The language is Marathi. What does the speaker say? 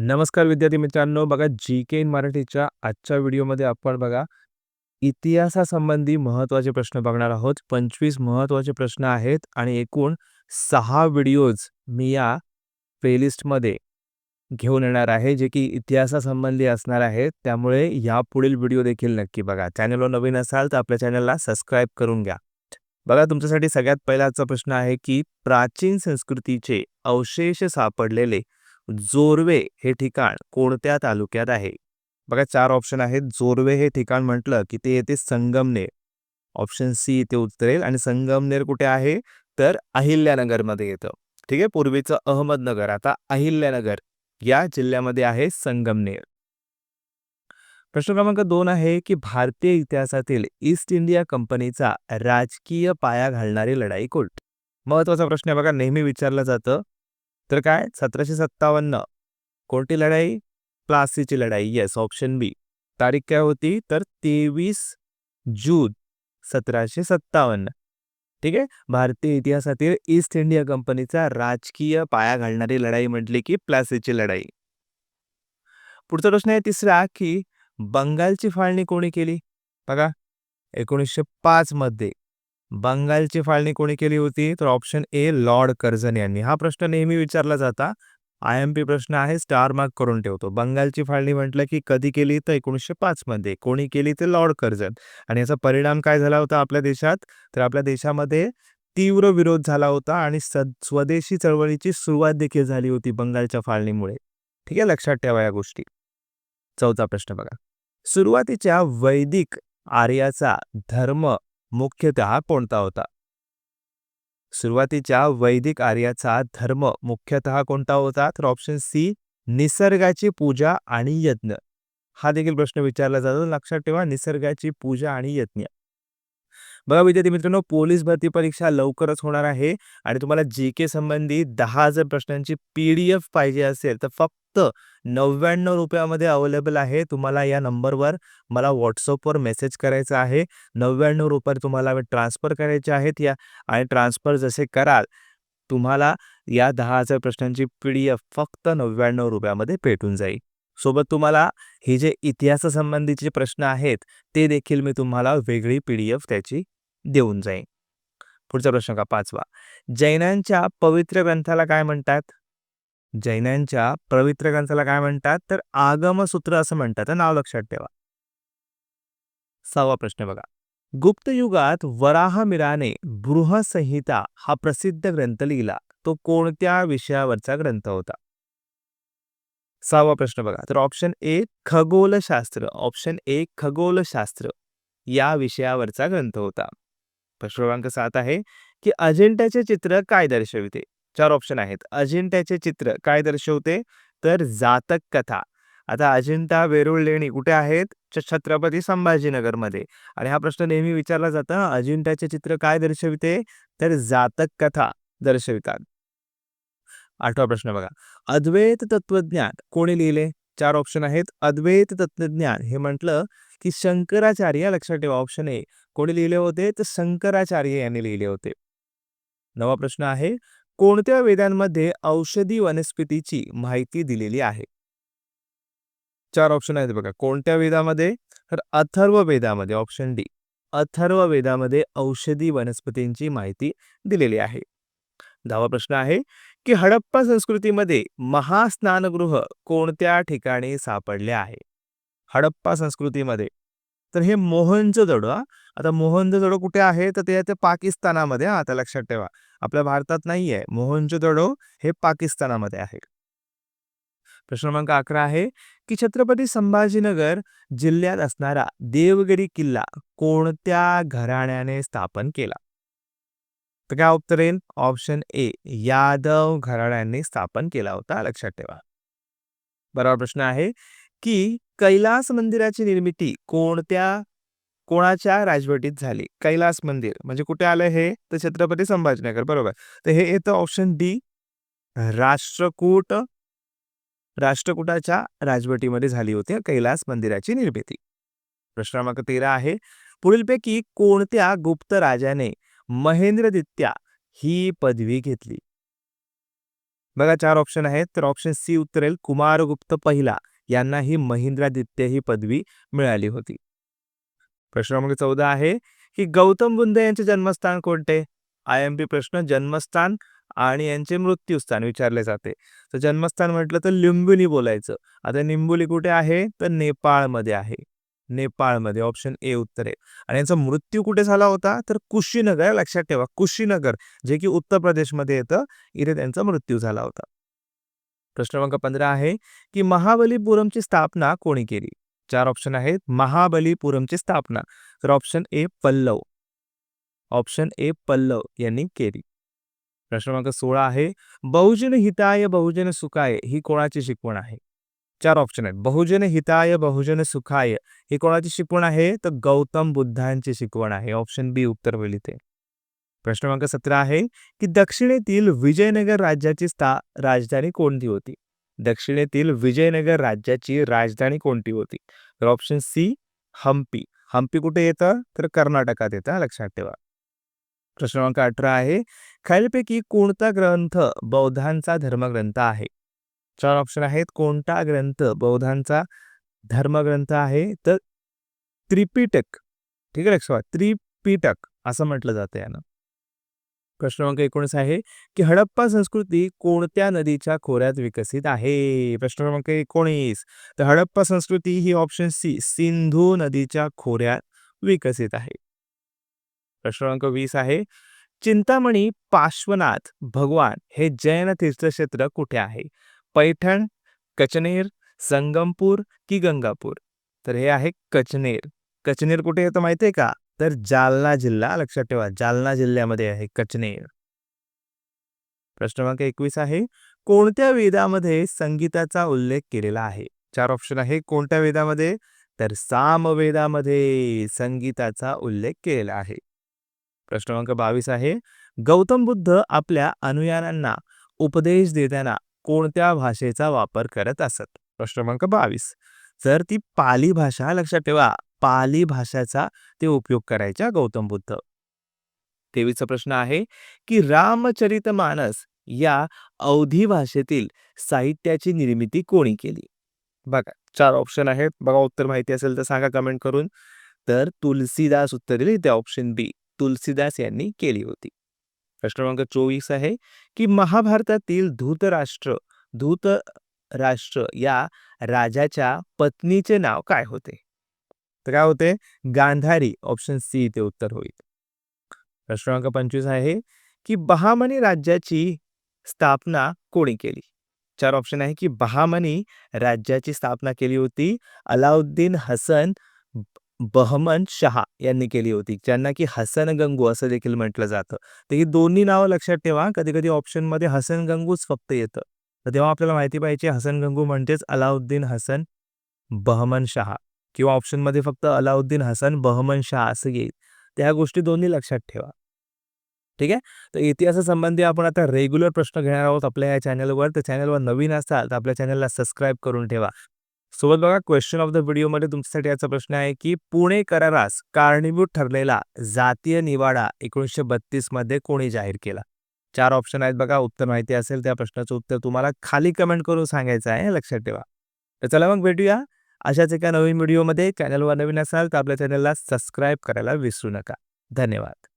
नमस्कार विद्यार्थी मित्रांनो. बघा जी के इन मराठीच्या आजच्या व्हिडिओमध्ये आपण बघा इतिहासासंबंधी महत्त्वाचे प्रश्न बघणार आहोत. पंचवीस महत्त्वाचे प्रश्न आहेत आणि एकूण सहा व्हिडिओज मी या प्लेलिस्टमध्ये घेऊन येणार आहे जे की इतिहासासंबंधी असणार आहेत. त्यामुळे या पुढील व्हिडिओ देखील नक्की बघा. चॅनलवर नवीन असाल तर आपल्या चॅनलला सबस्क्राईब करून घ्या. बघा तुमच्यासाठी सगळ्यात पहिलाचा प्रश्न आहे की प्राचीन संस्कृतीचे अवशेष सापडलेले जोरवे हे ठिकाण कोणत्या तालुक्यात आहे? बघा चार ऑप्शन आहेत. जोरवे हे ठिकाण म्हटलं की ते येते संगमनेर. ऑप्शन सी इथे उतरेल आणि संगमनेर कुठे आहे? तर अहिल्यानगरमध्ये येतं. ठीक आहे? पूर्वीचं अहमदनगर आता अहिल्यानगर या जिल्ह्यामध्ये आहे संगमनेर. प्रश्न क्रमांक दोन आहे की भारतीय इतिहासातील ईस्ट इंडिया कंपनीचा राजकीय पाया घालणारी लढाई कोणती महत्त्वाचा प्रश्न आहे बघा. नेहमी विचारलं जातं. तर काय? सतराशे सत्तावन्न. कोणती लढाई? प्लासीची लढाई. येस ऑप्शन बी तारीख काय होती? तर तेवीस जून सतराशे सत्तावन्न. ठीक आहे? भारतीय इतिहासातील ईस्ट इंडिया कंपनीचा राजकीय पाया घालणारी लढाई म्हटली की प्लासीची लढाई. पुढचा प्रश्न आहे तिसरा की बंगालची फाळणी कोणी केली? बघा एकोणीसशे पाच मध्ये. बंगालची फाळणी कोणी केली होती? तर ऑप्शन ए लॉर्ड कर्जन यांनी. हा प्रश्न नेहमी विचारला जाता. आय एम पी प्रश्न आहे स्टार मार्क करून ठेवतो. बंगालची फाळणी म्हटलं की कधी केली? तर एकोणीसशे पाच मध्ये. कोणी केली? ते लॉर्ड कर्जन आणि याचा परिणाम काय झाला होता आपल्या देशात? तर आपल्या देशामध्ये तीव्र विरोध झाला होता आणि स्वदेशी चळवळीची सुरुवात देखील झाली होती बंगालच्या फाळणीमुळे. ठीक आहे? लक्षात ठेवा या गोष्टी. चौथा प्रश्न बघा. सुरुवातीच्या वैदिक आर्याचा धर्म मुख्यतः कोणता होता? सुरुवातीच्या वैदिक आर्याचा धर्म मुख्यतः कोणता होता? तर ऑप्शन सी निसर्गाची पूजा आणि यज्ञ. हा देखील प्रश्न विचारला जातो. लक्षात ठेवा निसर्गाची पूजा आणि यज्ञ. बघा विद्यार्थी मित्रांनो पोलीस भरती परीक्षा लवकरच होणार आहे आणि तुम्हाला जी के संबंधी दहा हजार प्रश्नांची पी डी एफ पाहिजे असेल तर फक्त फक्त नव्याण्णव रुपयामध्ये अवेलेबल आहे. तुम्हाला या नंबरवर मला व्हॉट्सअपवर मेसेज करायचा आहे. नव्याण्णव रुपये तुम्हाला ट्रान्सफर करायचे आहेत. या आणि ट्रान्सफर जसे कराल तुम्हाला या दहा हजार प्रश्नांची पी डी एफ फक्त नव्याण्णव रुपयामध्ये भेटून जाईल. सोबत तुम्हाला हे जे इतिहासासंबंधीचे प्रश्न आहेत ते देखील मी तुम्हाला वेगळी पी डी एफ त्याची देऊन जाईन. पुढचा प्रश्न का? पाचवा. जैनांच्या पवित्र ग्रंथाला काय म्हणतात? जैनांच्या पवित्र ग्रंथाला काय म्हणतात? तर आगमसूत्र असं म्हणतात. नाव लक्षात ठेवा. सहावा प्रश्न बघा. गुप्त युगात वराहमिराने बृहसंहिता हा प्रसिद्ध ग्रंथ लिहिला. तो कोणत्या विषयावरचा ग्रंथ होता? सहावा प्रश्न बघा. तर ऑप्शन ए खगोलशास्त्र. ऑप्शन ए खगोलशास्त्र. या विषयावरचा ग्रंथ होता. प्रश्न क्रमांक सात आहे की अजिंठ्याचे चित्र काय दर्शविते? चार ऑप्शन आहेत. अजिंठ्याचे चित्र काय दर्शवते? तर जातक कथा. आता अजिंठा वेरूळ लेणी कुठे आहेत? छत्रपती संभाजीनगरमध्ये. आणि हा प्रश्न नेहमी विचारला जातो अजिंठ्याचे चित्र काय दर्शविते? तर जातक कथा दर्शवितात. आठवा प्रश्न बघा. अद्वैत तत्वज्ञान कोणी लिहिले? चार ऑप्शन आहेत. अद्वैत तत्वज्ञान हे म्हटलं की शंकराचार्य लक्षात ठेवा ऑप्शन ए कोणी लिहिले होते? तर शंकराचार्य यांनी लिहिले होते. नवा प्रश्न आहे. कोणत्या वेदांमध्ये औषधी वनस्पतीची माहिती दिलेली आहे? चार ऑप्शन आहेत बघा. कोणत्या वेदामध्ये? तर अथर्व वेदामध्ये ऑप्शन डी अथर्व वेदामध्ये औषधी वनस्पतींची माहिती दिलेली आहे. दहावा प्रश्न आहे की हडप्पा संस्कृतीमध्ये महास्नानगृह कोणत्या ठिकाणी सापडले आहे? हडप्पा संस्कृतीमध्ये. तर हे मोहनजोदडो आता मोहनजोदडो कुठे आहे? तर ते पाकिस्तानामध्ये आता लक्षात ठेवा. आपल्या भारतात नाही आहे मोहनजोदडो हे पाकिस्तानामध्ये आहे प्रश्न क्रमांक अकरा आहे की छत्रपती संभाजीनगर जिल्ह्यात असणारा देवगिरी किल्ला कोणत्या घराण्याने स्थापन केला? तर काय उत्तर येईल? ऑप्शन ए यादव घराण्याने स्थापन केला होता. लक्षात ठेवा. बरोबर प्रश्न आहे की कैलास मंदिराची निर्मिती कोणत्या कोणाच्या राजवटीत झाली? कैलास मंदिर. म्हणजे कुठे आलं हे? तर छत्रपती संभाजीनगर. बरोबर. तर हे येतं ऑप्शन डी राष्ट्रकूट. राष्ट्रकूटाच्या राजवटीमध्ये झाली होती कैलास मंदिराची निर्मिती. प्रश्न क्रमांक तेरा आहे. पुढीलपैकी कोणत्या गुप्त राजाने महेंद्रदित्या ही पदवी घेतली? बघा चार ऑप्शन आहेत. तर ऑप्शन सी उत्तरेल कुमारगुप्त पहिला. यांना ही महिंद्रादित्य ही पदवी मिळाली होती. प्रश्न क्रमांक चौदा आहे की गौतम बुद्ध यांचे जन्मस्थान कोणते? आय एम पी प्रश्न जन्मस्थान आणि यांचे मृत्यूस्थान विचारले जाते. तर जन्मस्थान म्हटलं तर लिंबुली बोलायचं. आता निंबोली कुठे आहे? तर नेपाळमध्ये आहे. नेपाळमध्ये ऑप्शन ए उत्तर आहे. आणि यांचा मृत्यू कुठे झाला होता? तर कुशीनगर लक्षात ठेवा. कुशीनगर जे की उत्तर प्रदेशमध्ये येतं. इथे त्यांचा मृत्यू झाला होता. प्रश्न क्रमांक पंधरा आहे की महाबलीपुरमची स्थापना कोणी केली? चार ऑप्शन आहेत, महाबलीपुरमची स्थापना. तर option A Pallava. Option A Pallava यांनी केली. प्रश्न क्रमांक सोळा आहे, बहुजन हिताय, बहुजन सुखाय, ही कोणाची शिकवण आहे? चार ऑप्शन आहेत, बहुजन हिताय, बहुजन सुखाय, ही कोणाची शिकवण आहे? तर गौतम बुद्धांची शिकवण आहे. ऑप्शन बी उत्तर होईल प्रश्न क्रमांक सतरा आहे, की दक्षिणेतील विजयनगर राज्याची स्था, राजधानी कोणती होती? दक्षिणेतील विजयनगर राज्याची राजधानी कोणती होती? तर ऑप्शन सी हम्पी हम्पी कुठे येतं? तर कर्नाटकात येतं लक्षात ठेवा. प्रश्न क्रमांक अठरा आहे खालीलपैकी कोणता ग्रंथ बौद्धांचा धर्मग्रंथ आहे? चार ऑप्शन आहेत कोणता ग्रंथ बौद्धांचा धर्मग्रंथ आहे? तर त्रिपिटक. ठीक आहे लक्षात त्रिपिटक असं म्हटलं जातं यानं. प्रश्न क्रमांक एकोणीस आहे की हडप्पा संस्कृती कोणत्या नदीच्या खोऱ्यात विकसित आहे? प्रश्न क्रमांक एकोणीस. तर हडप्पा संस्कृती ही ऑप्शन सी सिंधू नदीच्या खोऱ्यात विकसित आहे. प्रश्न क्रमांक वीस आहे चिंतामणी पार्श्वनाथ भगवान हे जैन तीर्थक्षेत्र कुठे आहे? पैठण कचनेर संगमपूर की गंगापूर? तर हे आहे कचनेर. कचनेर कुठे येतं माहिती आहे का? तर जालना जिल्हा लक्षात ठेवा. जालना जिल्ह्यामध्ये आहे कचनेर. प्रश्न क्रमांक एकवीस आहे. कोणत्या वेदामध्ये संगीताचा उल्लेख केलेला आहे? चार ऑप्शन आहे. कोणत्या वेदामध्ये? तर सामवेदामध्ये संगीताचा उल्लेख केलेला आहे. प्रश्न क्रमांक बावीस आहे. गौतम बुद्ध आपल्या अनुयायांना उपदेश देताना कोणत्या भाषेचा वापर करत असत? प्रश्न क्रमांक बावीस. जर ती पाली भाषा लक्षात ठेवा. पाली भाषेचा ते उपयोग करायच्या गौतम बुद्ध. तेवीसचा प्रश्न आहे की रामचरित मानस या अवधी भाषेतील साहित्याची निर्मिती कोणी केली? बघा चार ऑप्शन आहेत. बघा उत्तर माहिती असेल तर सांगा कमेंट करून. तर तुलसीदास उत्तर दिले ते ऑप्शन बी तुलसीदास यांनी केली होती. प्रश्न क्रमांक चोवीस आहे की महाभारतातील धूतराष्ट्र धूतराष्ट्र या राजाच्या पत्नीचे नाव काय होते? तर काय होते गांधारी ऑप्शन सी इथे उत्तर होईल. प्रश्न क्रमांक पंचवीस आहे की बहामनी राज्याची स्थापना कोणी केली? चार ऑप्शन आहे की बहामनी राज्याची स्थापना केली होती अलाउद्दीन हसन बहमन शहा यांनी केली होती ज्यांना की हसन गंगू असं देखील म्हटलं जातं. तर ही दोन्ही नावं लक्षात ठेवा. कधी कधी ऑप्शनमध्ये हसन गंगूच फक्त येतं. तर तेव्हा आपल्याला माहिती पाहिजे हसन गंगू म्हणजेच अलाउद्दीन हसन बहमन शहा. किंवा ऑप्शनमध्ये फक्त अलाउद्दीन हसन बहमन शाह असं येईल. तर ह्या गोष्टी दोन्ही लक्षात ठेवा. ठीक आहे? तर इतिहासासंबंधी आपण आता रेग्युलर प्रश्न घेणार आहोत आपल्या या चॅनलवर. तर चॅनलवर नवीन असाल तर आपल्या चॅनलला सबस्क्राईब करून ठेवा. सोबत बघा क्वेश्चन ऑफ द व्हिडिओमध्ये तुमच्यासाठी याचा प्रश्न आहे की पुणे करारास कारणीभूत ठरलेला जातीय निवाडा एकोणीसशे बत्तीसमध्ये कोणी जाहीर केला? चार ऑप्शन आहेत बघा. उत्तर माहिती असेल त्या प्रश्नाचं उत्तर तुम्हाला खाली कमेंट करून सांगायचं आहे. लक्षात ठेवा. तर चला मग भेटूया. अशाच एका नवीन व्हिडिओमध्ये चॅनलवर नवीन असाल तर आपल्या चॅनलला सबस्क्राईब करायला विसरू नका. धन्यवाद.